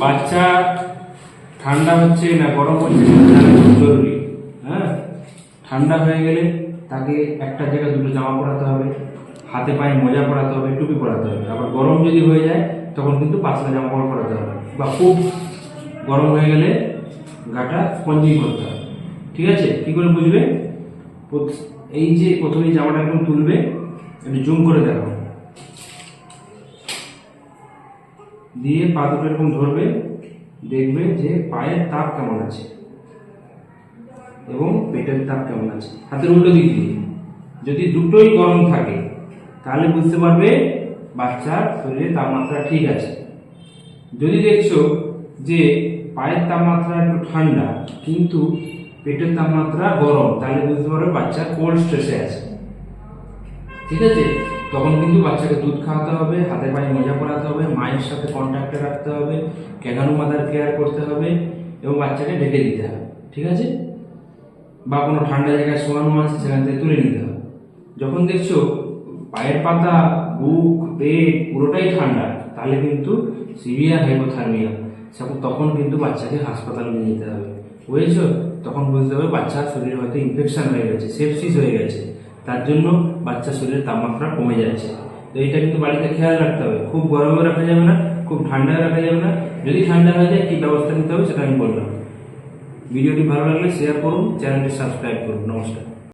বাচ্চা ঠান্ডা হচ্ছে না, গরম হচ্ছে খুব জরুরি। হ্যাঁ? ঠান্ডা হয়ে গেলে তাকে একটা জায়গায় দুটো জামা পরাতে হবে, হাতে পায়ে মোজা পরাতে হবে, টুপি পরাতে হবে। আবার গরম যদি হয়ে যায়, তখন কিন্তু পাতলা জামা কাপড় পরাতে হবে। বা খুব গরম হয়ে গেলে গাটা স্পঞ্জিং করতে হবে। ঠিক আছে? কী করে বুঝবে? এই যে প্রথমে জামাটা একদম তুলবে, একটু জুম করে দেখো। দিয়ে পা দুটো এরকম ধরবে, দেখবে যে পায়ের তাপ কেমন আছে এবং পেটের তাপ কেমন আছে। হাতের উল্টো দিক দিয়ে। যদি দুটোই গরম থাকে, তাহলে বুঝতে পারবে বাচ্চার শরীরে তাপমাত্রা ঠিক আছে। যদি দেখছ যে পায়ের তাপমাত্রা একটু ঠান্ডা, কিন্তু পেটের তাপমাত্রা গরম, তাহলে বুঝতে পারবে বাচ্চা কোল্ড স্ট্রেসে আছে। ঠিক আছে? তখন কিন্তু বাচ্চাকে দুধ খাওয়াতে হবে হাতে পায়ে মোজা পরাতে হবে, মায়ের সাথে কন্ট্যাক্টে রাখতে হবে ক্যাগানো মাদার কেয়ার করতে হবে এবং বাচ্চাকে ঢেকে দিতে হবে, ঠিক আছে? বা কোনো ঠান্ডা জায়গায় শোয়ানো আছে সেখান থেকে তুলে নিতে হবে। যখন দেখছ পায়ের পাতা, বুক, পেট পুরোটাই ঠান্ডা, তাহলে কিন্তু সিভিয়ার হাইপোথার্মিয়া তখন কিন্তু বাচ্চাকে হাসপাতালে নিয়ে যেতে হবে। বুঝেছ? তখন বুঝতে হবে বাচ্চার শরীরে হয়তো ইনফেকশন হয়ে গেছে সেপসিস হয়ে গেছে। তার জন্য বাচ্চার শরীরের তাপমাত্রা কমে যাচ্ছে। তো এটা কিন্তু বাড়িতে খেয়াল রাখতে হবে। খুব গরমে রাখা যাবে না, খুব ঠান্ডায় রাখা যাবে না। যদি ঠান্ডা হয়ে যায়, কী ব্যবস্থা নিতে হবে সেটা আমি বললাম। ভিডিওটি ভালো লাগলে শেয়ার করুন, চ্যানেলটি সাবস্ক্রাইব করুন। নমস্কার।